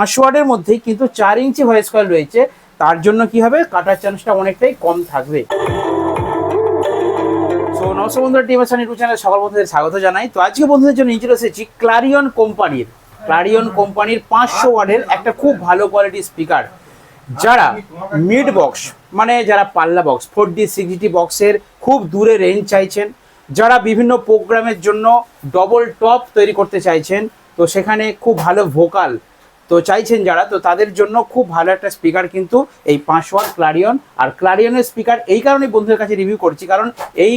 পাঁচশো ওয়ার্ডের মধ্যেই কিন্তু চার ইঞ্চি ভয়েস কয়েল রয়েছে, তার জন্য কি হবে? কাটার চান্সটা অনেকটাই কম থাকবে। সো নমস্কার বন্ধুরা টিম সান ইউটিউব চ্যানেল সকল বন্ধুদের স্বাগত জানাই। তো আজকে বন্ধুদের জন্য নিয়ে এসেছি ক্লারিয়ন কোম্পানির ক্লারিয়ন কোম্পানির পাঁচশো ওয়ার্ডের একটা খুব ভালো কোয়ালিটির স্পিকার যারা মিড বক্স মানে যারা পাল্লা box four D six D বক্সের খুব দূরে রেঞ্জ চাইছেন, যারা বিভিন্ন প্রোগ্রামের জন্য ডবল টপ তৈরি করতে চাইছেন, তো সেখানে খুব ভালো ভোকাল তো চাইছেন যারা তো তাদের জন্য খুব ভালো একটা স্পিকার কিন্তু এই পাঁচ ওয়াট ক্লারিয়ন। আর ক্লারিয়নের স্পিকার এই কারণে বন্ধুদের কাছে রিভিউ করছি কারণ এই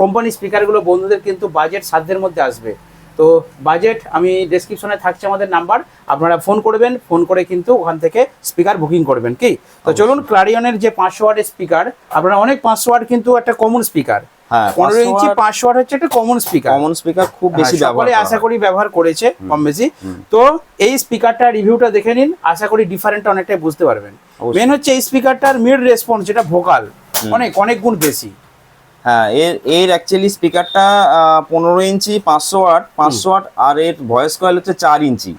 কোম্পানি স্পিকারগুলো বন্ধুদের কিন্তু বাজেট সাধ্যের মধ্যে আসবে। তো বাজেট আমি ডেসক্রিপশনে থাকছে আমাদের নাম্বার আপনারা ফোন করবেন ফোন করে কিন্তু ওখান থেকে স্পিকার বুকিং করবেন কি? তো চলুন ক্লারিয়নের যে পাঁচশো ওয়াটের স্পিকার আপনারা অনেক পাঁচশো ওয়াট কিন্তু একটা কমন স্পিকার পনেরো ইঞ্চি পাঁচশো ওয়াট হচ্ছে একটা কমন স্পিকার কমন স্পিকার খুব বেশি হ্যাঁ, ব্যবহার সকলে আশা করি ব্যবহার করেছে কম বেশি। তো এই স্পিকারটা রিভিউটা দেখে নিন আশা করি ডিফারেন্টটা অনেকটাই বুঝতে পারবেন। মেন হচ্ছে এই স্পিকারটার মিড রেসপন্স যেটা ভোকাল অনেক অনেক গুণ বেশি। হ্যাঁ এর এর অ্যাকচুয়ালি স্পিকারটা পনেরো ইঞ্চি পাঁচশো ওয়াট পাঁচশো ওয়াট আর এর ভয়েস কয়েল হচ্ছে চার ইঞ্চি।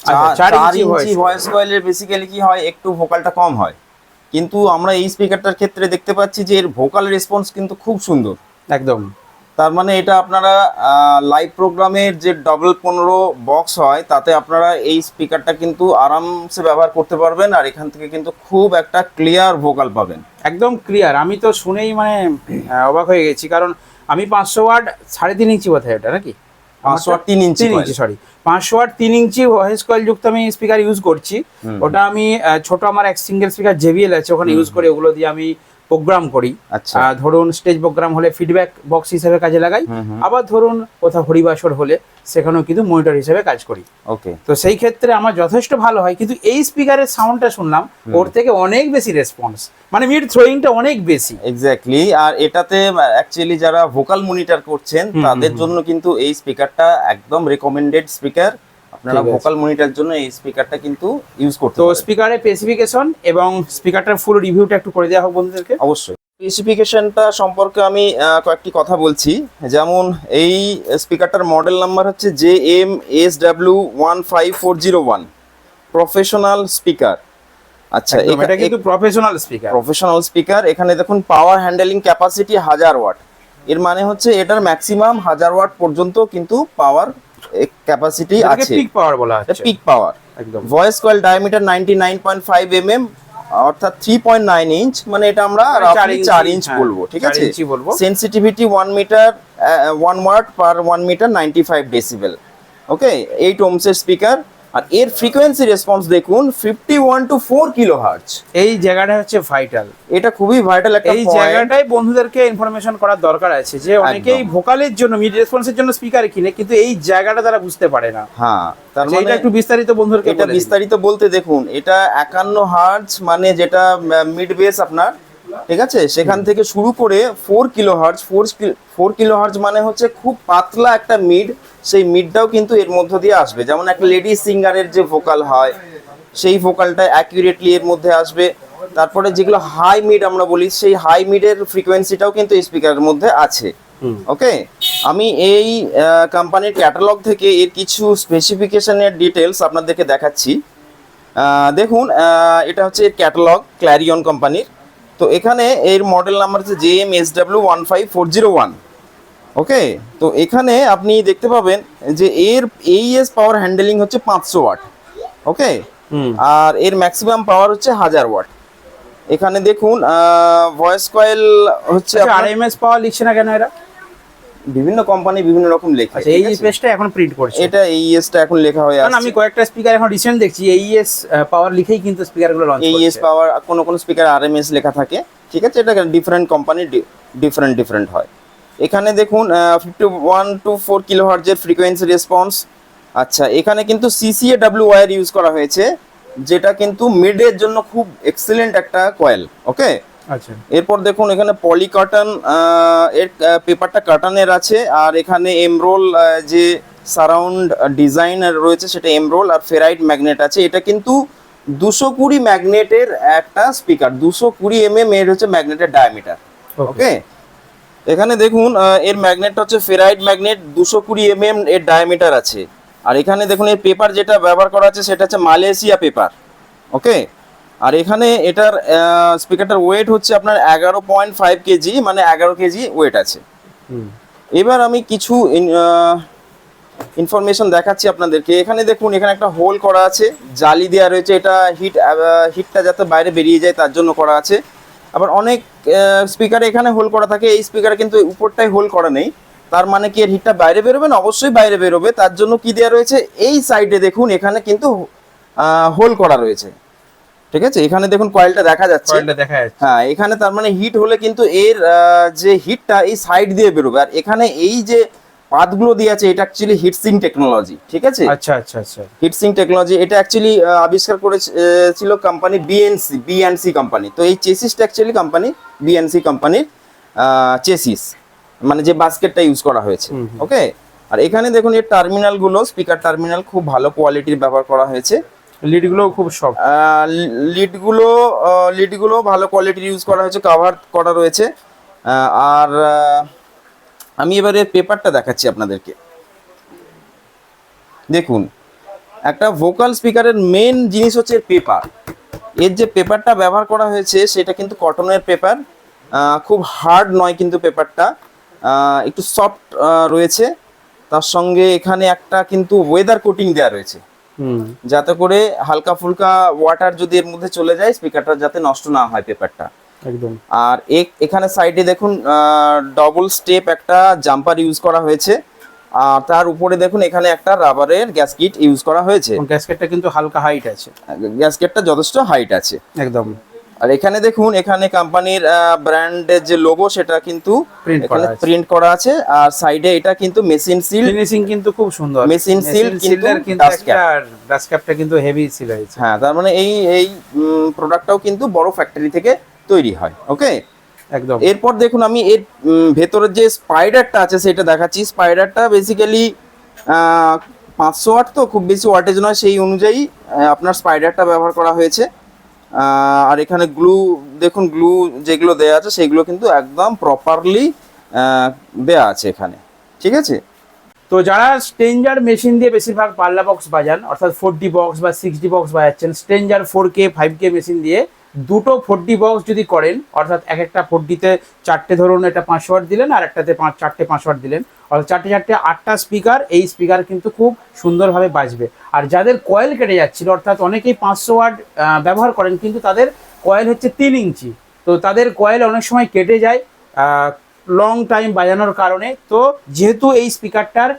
আচ্ছা, চার ইঞ্চি ভয়েস কয়েলের বেসিক্যালি কি হয় একটু ভোকালটা কম হয়। কিন্তু আমরা এই স্পিকারটার ক্ষেত্রে দেখতে পাচ্ছি যে এর ভোকাল রেসপন্স কিন্তু খুব সুন্দর। একদম। তার মানে এটা আপনারা লাইভ প্রোগ্রামের যে ডবল পনেরো বক্স হয় তাতে আপনারা এই স্পিকারটা কিন্তু আরামসে ব্যবহার করতে পারবেন আর এখান থেকে কিন্তু খুব একটা ক্লিয়ার ভোকাল পাবেন। একদম ক্লিয়ার আমি তো শুনেই মানে অবাক হয়ে গেছি। কারণ আমি পাঁচশো ওয়াট সাড়ে তিন ইঞ্চি বোধ হয় এটা নাকি? পাঁচশো আট তিন ইঞ্চি ইঞ্চি সরি পাঁচশো ওয়াট তিন ইঞ্চি ভয়েস কয়েল যুক্ত আমি স্পিকার ইউজ করছি। ওটা আমি ছোট আমার এক সিঙ্গেল স্পিকার জেবিএল আছে ওখানে ইউজ করে ওগুলো দিয়ে আমি প্রোগ্রাম করি। আচ্ছা। ধরুন স্টেজ প্রোগ্রাম হলে ফিডব্যাক বক্স হিসেবে কাজে লাগাই আবার ধরুন কোথাও হরিবাসর হলে সেখানেও কিন্তু মনিটর হিসেবে কাজ করি। ওকে। তো সেই ক্ষেত্রে আমার যথেষ্ট ভালো হয় কিন্তু এই স্পিকারের সাউন্ডটা শুনলাম ওর থেকে অনেক বেশি রেসপন্স মানে মিড থ্রোয়িংটা অনেক বেশি। এক্স্যাক্টলি আর এটাতে অ্যাকচুয়ালি যারা ভোকাল মনিটর করছেন তাদের জন্য কিন্তু এই স্পিকারটা একদম রেকমেন্ডেড স্পিকার আপনারা ভোকাল মনিটর জন্য এই স্পিকারটা কিন্তু ইউজ করতে তো স্পিকারের স্পেসিফিকেশন এবং স্পিকারটার ফুল রিভিউটা একটু করে দেওয়া হোক বন্ধুদেরকে। অবশ্যই। স্পেসিফিকেশনটা সম্পর্কে আমি কয়েকটি কথা বলছি। যেমন এই স্পিকারটার মডেল নাম্বার হচ্ছে J M S W one five four zero one professional speaker আচ্ছা এটা কিন্তু প্রফেশনাল স্পিকার প্রফেশনাল স্পিকার এখানে দেখুন পাওয়ার হ্যান্ডেলিং ক্যাপাসিটি হাজার ওয়াট। এর মানে হচ্ছে এটার ম্যাক্সিমাম হাজার ওয়াট পর্যন্ত কিন্তু পাওয়ার ক্যাপাসিটি আছে। পিক পাওয়ার বলা হচ্ছে। পিক পাওয়ার একদম। Voice coil diameter ninety nine point five M M অর্থাৎ থ্রি পয়েন্ট নাইন ইঞ্চ মানে এটা আমরা মানে চার চার ইঞ্চ হ্যাঁ, বলব ঠিক আছে। Sensitivity one metre 1 watt per 1 metre ninety five decibel okay eight ওমসের speaker আর এর ফ্রিকোয়েন্সি রেসপন্স দেখুন fifty one two four kilo hertz এই জায়গাটা হচ্ছে ভাইটাল এটা খুবই ভাইটাল একটা এই জায়গাটাই বন্ধুদেরকে ইনফরমেশন করার দরকার আছে যে অনেকেই ভোকালের জন্য মিড রেসপন্সের জন্য স্পিকার কিনে কিন্তু এই জায়গাটা তারা বুঝতে পারে না। হ্যাঁ তার আচ্ছা, মানে এটা একটু বিস্তারিত বন্ধুদেরকে এটা বিস্তারিত বলতে দেখুন এটা একান্ন হার্জ মানে যেটা মিড বেস আপনার ঠিক আছে? সেখান থেকে শুরু করে four kilo hertz four four kilo hertz মানে হচ্ছে খুব পাতলা একটা মিড সেই মিডটাও কিন্তু এর মধ্য দিয়ে আসবে। যেমন একটা লেডি সিঙ্গারের যে ভোকাল হয় সেই ভোকালটা অ্যাকিউরেটলি এর মধ্যে আসবে। তারপরে যেগুলো হাই মিড আমরা বলি সেই হাই মিডের ফ্রিকোয়েন্সিটাও কিন্তু স্পিকারের মধ্যে আছে। ওকে? আমি এই কোম্পানির ক্যাটালগ থেকে এর কিছু স্পেসিফিকেশনের ডিটেলস আপনাদেরকে দেখাচ্ছি। দেখুন এটা হচ্ছে ক্যাটালগ ক্ল্যারিয়ন কোম্পানির তো এখানে এর মডেল নাম্বার হচ্ছে J M S W one five four zero one okay তো এখানে আপনি দেখতে পাবেন যে এর এইএস পাওয়ার হ্যান্ডেলিং হচ্ছে পাঁচশো ওয়াট ওকে আর এর ম্যাক্সিমাম পাওয়ার হচ্ছে হাজার ওয়াট এখানে দেখুন ভয়েস কয়েল হচ্ছে আর এম এস পাওয়ার লিখছে না কেন এরা? বিভিন্ন কোম্পানি বিভিন্ন রকম লেখা আচ্ছা এই স্পেসটা এখন প্রিন্ট করছে। এটা এই এইএসটা এখন লেখা হয়ে কারণ আমি কয়েকটা স্পিকার এখন রিসেন্ট দেখছি এইএস পাওয়ার লিখেই কিন্তু স্পিকারগুলো লঞ্চ এইএস করছে। পাওয়ার কোন কোন স্পিকার আরএমএস লেখা থাকে ঠিক আছে? এটা ডিফারেন্ট কোম্পানি ডিফারেন্ট ডিফারেন্ট হয়। এখানে দেখুন fifty one two four kilo হার্জের frequency response আচ্ছা এখানে কিন্তু সিসিএ ডাব্লিউ ওয়ার ইউজ করা হয়েছে যেটা কিন্তু মিডের জন্য খুব এক্সেলেন্ট একটা কয়েল ওকে আচ্ছা। এরপর দেখুন এখানে পলি কার্টন এর পেপারটা কার্টনের আছে আর এখানে এমরোল যে সারাউন্ড ডিজাইন রয়েছে সেটা এমরোল আর ফেরাইট ম্যাগনেট আছে। এটা কিন্তু দুশো কুড়ি ম্যাগনেটের একটা স্পিকার দুশো কুড়ি এম এম এর হচ্ছে ম্যাগনেটের ডায়ামিটার ওকে এখানে দেখুন এর ম্যাগনেটটা হচ্ছে ফেরাইট ম্যাগনেট দুশো কুড়ি এম এম এর ডায়ামিটার আছে। আর এখানে দেখুন এর পেপার যেটা ব্যবহার করা আছে সেটা হচ্ছে মালয়েশিয়া পেপার ওকে আর এখানে এটার স্পিকারটার ওয়েট হচ্ছে আপনার এগারো পয়েন্ট ফাইভ কেজি মানে এগারো কেজি ওয়েট আছে। হুম। এবার আমি কিছু ইনফরমেশন দেখাচ্ছি আপনাদেরকে। এখানে দেখুন এখানে একটা হোল করা আছে জালি দেওয়া রয়েছে। এটা হিট হিটটা যাতে বাইরে বেরিয়ে যায় তার জন্য করা আছে। আবার অনেক স্পিকারে এখানে হোল করা থাকে। এই স্পিকারে কিন্তু উপরটাই হোল করা নেই। তার মানে কি এর হিটটা বাইরে বেরোবে না? অবশ্যই বাইরে বেরোবে। তার জন্য কি দেওয়া রয়েছে? এই সাইডে দেখুন এখানে কিন্তু হোল করা রয়েছে। ঠিক আছে? এখানে দেখুন কয়েলটা দেখা যাচ্ছে। কয়েলটা দেখা যাচ্ছে। হ্যাঁ এখানে তার মানে হিট হলে কিন্তু এর যে হিটটা এই সাইড দিয়ে বেরোবে। আর এখানে এই যে পাতগুলো দিয়ে আছে এটা অ্যাকচুয়ালি হিটসিং টেকনোলজি ঠিক আছে? আচ্ছা আচ্ছা আচ্ছা। হিটসিং টেকনোলজি এটা অ্যাকচুয়ালি আবিষ্কার করেছিল কোম্পানি বিএনসি বিএনসি কোম্পানি তো এই চেসিসটা অ্যাকচুয়ালি কোম্পানি বিএনসি কোম্পানির চেসিস মানে যে বাস্কেটটা ইউজ করা হয়েছে। ওকে আর এখানে দেখুন এর টার্মিনালগুলো স্পিকার টার্মিনাল খুব ভালো কোয়ালিটির ব্যবহার করা হয়েছে। লিডগুলো খুব সফট। লিডগুলো লিডগুলো ভালো কোয়ালিটির ইউজ করা হয়েছে কভার করা রয়েছে। আর আমি এবারে পেপারটা দেখাচ্ছি আপনাদেরকে। দেখুন, একটা ভোকাল স্পিকারের মেন জিনিস হচ্ছে পেপার এর যে পেপারটা ব্যবহার করা হয়েছে, সেটা কিন্তু কটনের পেপার খুব হার্ড নয় কিন্তু পেপারটা একটু সফট রয়েছে। তার সঙ্গে এখানে একটা কিন্তু ওয়েদার কোটিং দেওয়া রয়েছে। যাতে করে হালকা ফুলকা ওয়াটার যদি এর মধ্যে চলে যায় স্পিকারটা যাতে নষ্ট না হয় পেপারটা একদম। আর এখানে সাইডে দেখুন ডবল স্টেপ একটা জাম্পার ইউজ করা হয়েছে। আর তার উপরে দেখুন এখানে একটা রাবারের গ্যাসকিট ইউজ করা হয়েছে। গ্যাসকেটটা কিন্তু হালকা হাইট আছে। গ্যাসকেটটা যথেষ্ট হাইট আছে। একদম। আর এখানে দেখুন এখানে কোম্পানির ব্র্যান্ডের যে লোগো সেটা কিন্তু এখানে প্রিন্ট করা আছে। আর সাইডে এটা কিন্তু মেশিন সিল ফিনিশিং কিন্তু খুব সুন্দর। মেশিন সিল কিন্তু ডাস্ট ক্যাপটা কিন্তু হেভি সিল হয়েছে। হ্যাঁ তার মানে এই এই প্রোডাক্টটাও কিন্তু বড় ফ্যাক্টরি থেকে তৈরি হয় ওকে একদম। এরপর দেখুন আমি এর ভেতরের যে স্পাইডারটা আছে সেটা দেখাচ্ছি। স্পাইডারটা বেসিক্যালি পাঁচশো ওয়াট তো খুব বেশি ওয়াটেজ নয় সেই অনুযায়ী আপনার স্পাইডারটা ব্যবহার করা হয়েছে। আর এখানে গ্লু দেখুন গ্লু যেগুলো দেয়া আছে, সেগুলো কিন্তু একদম প্রপারলি দেয়া আছে এখানে। ঠিক আছে? তো যারা স্ট্রেঞ্জার মেশিন দিয়ে বেশিরভাগ পাল্লা বক্স বাজান, অর্থাৎ ফোর ডি বক্স বা সিক্স ডি বক্স বাজাচ্ছেন stranger four K five K machine দিয়ে দুটো ফোর ডি বক্স যদি করেন, অর্থাৎ এক একটা ফোর ডিতে চারটে ধরুন এটা পাঁচশো ওয়াট দিলেন আর একটাতে পাঁচ, চারটে পাঁচশো ওয়াট দিলেন। অর্থাৎ চারটে চারটে, আটটা স্পিকার এই স্পিকার কিন্তু খুব সুন্দরভাবে বাজবে। আর যাদের কয়েল কেটে যাচ্ছিল, অর্থাৎ অনেকেই পাঁচশো ওয়াট ব্যবহার করেন, কিন্তু তাদের কয়েল হচ্ছে তিন ইঞ্চি। তো তাদের কয়েল অনেক সময় কেটে যায় লং টাইম বাজানোর কারণে। তো যেহেতু এই স্পিকারটার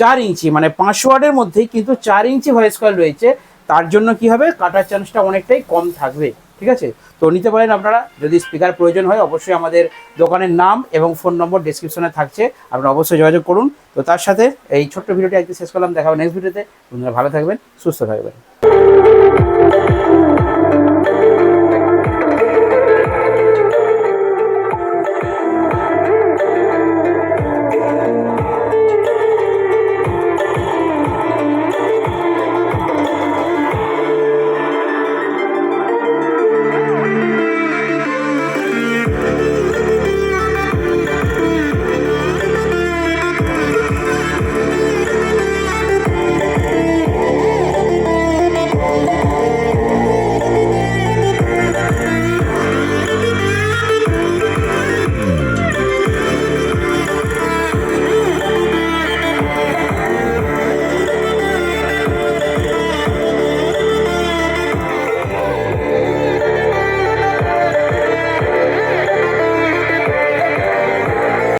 চার ইঞ্চি মানে পাঁচশো ওয়াটের মধ্যেই কিন্তু চার ইঞ্চি ভয়েস কয়েল রয়েছে, তার জন্য কি হবে? কাটার চান্সটা অনেকটাই কম থাকবে। ঠিক আছে? তো নিতে পারেন আপনারা। যদি স্পিকার প্রয়োজন হয়, অবশ্যই আমাদের দোকানের নাম এবং ফোন নম্বর ডিসক্রিপশনে থাকছে। আপনারা অবশ্যই যোগাযোগ করুন। তো তার সাথে এই ছোট্ট ভিডিওটি আজকে শেষ করলাম। দেখাবো নেক্সট ভিডিওতে আপনারা ভালো থাকবেন, সুস্থ থাকবেন।